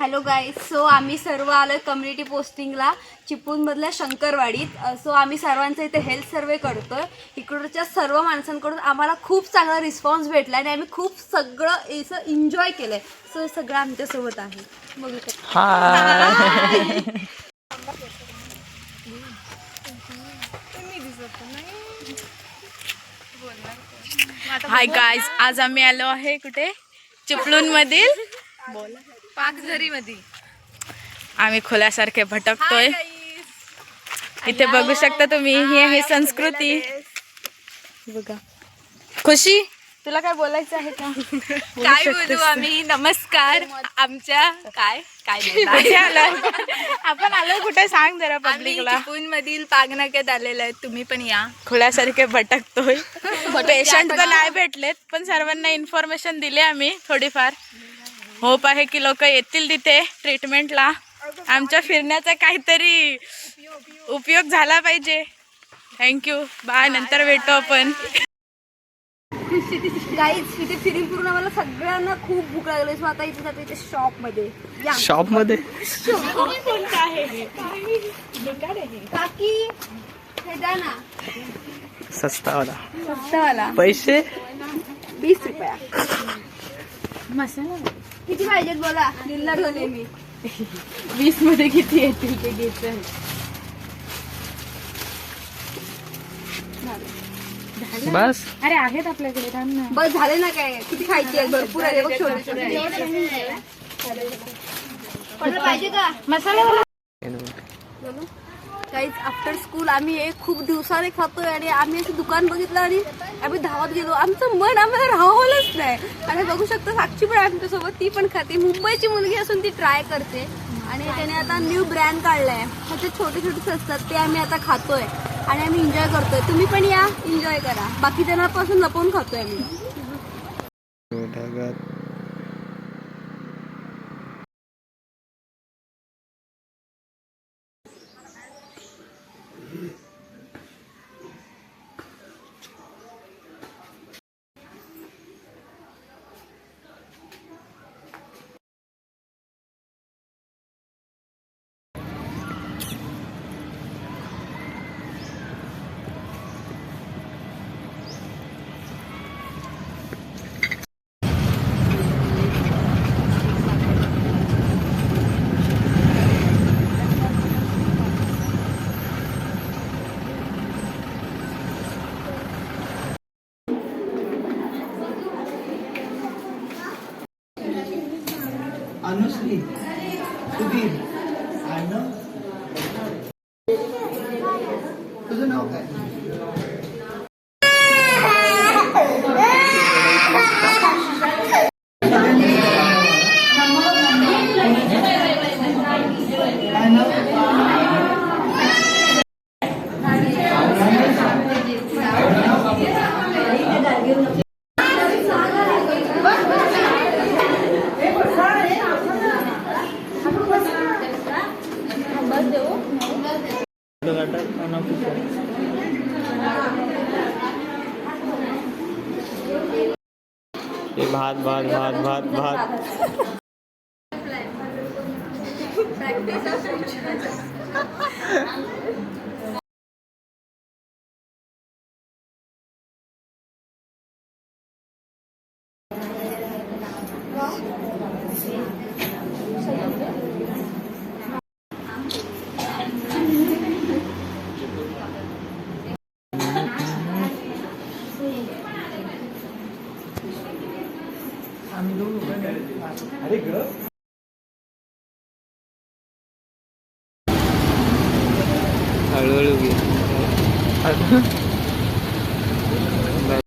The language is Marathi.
हॅलो गाईज सो आम्ही सर्व आलो कम्युनिटी पोस्टिंगला चिपळूणमधल्या शंकरवाडीत. सो आम्ही सर्वांचं इथे हेल्थ सर्वे करतो आहे इकडच्या सर्व माणसांकडून आम्हाला खूप चांगला रिस्पॉन्स भेटला आणि आम्ही खूप सगळं याचं एन्जॉय केलं आहे सो हे सगळं आमच्यासोबत आहे. बघू शकतो. हाय गाईज आज आम्ही आलो आहे कुठे? चिपळूण मधील पाकझरी मध्ये आम्ही खोल्यासारखे भटकतोय. इथे बघू शकता तुम्ही ही आहे संस्कृती. बघा. खुशी? तुला काय बोलायचं आहे का? काय बोलू आम्ही? नमस्कार. आमच्या काय? काय? आपण आलो कुठे सांग जरा पब्लिकला. चिपळूण मधील पागनाक्यात आलेलो आहे. तुम्ही पण या. खुल्यासारखे भटकतोय. पेशंट तर नाही भेटलेत पण सर्वांना इन्फॉर्मेशन दिली आम्ही थोडीफार. होप आहे की लोक येतील तिथे ट्रीटमेंटला आमच्या फिरण्याचा काहीतरी उपयोग झाला पाहिजे. थँक्यू बाय नंतर भेटू आपण. गाईज इथे फिरून फिरून आम्हाला सगळ्यांना खूप भूक लागली. सो आता इथे जातो इथे शॉपमध्ये या. शॉपमध्ये काकी हे द्या ना. सस्ता वाला स्वस्तवाला पैसे? वीस रुपया. किती पाहिजेत बोला? दिल्ला ढोले मी. वीसमध्ये किती येतील ते घ्यायचं बस. अरे आहेत आपल्याकडे थांब ना. बस झाले ना काय? किती खायची आहे भरपूर आहे बघ छोटे छोटे. कोणाला पाहिजे का? मसाला काहीच आफ्टर स्कूल आम्ही हे खूप दिवसाने खातोय आणि आम्ही असं दुकान बघितलं आणि आम्ही धावत गेलो. आमचं मन आम्हाला राहवलंच नाही. आणि बघू शकतो साक्षी पण आमच्यासोबत. ती पण खाते. मुंबईची मुलगी असून ती ट्राय करते. आणि त्याने आता न्यू ब्रँड काढलाय. त्याचे छोटे छोटे असतात ते आम्ही आता खातोय. आणि आम्ही एन्जॉय करतोय. तुम्ही पण या एन्जॉय करा. बाकी जणांपासून लपवून खातोय आम्ही. अनुश्री सुधीर आनंद. तुझं नाव काय नाव हे भात भात भात भात भात. हळूहळू घे.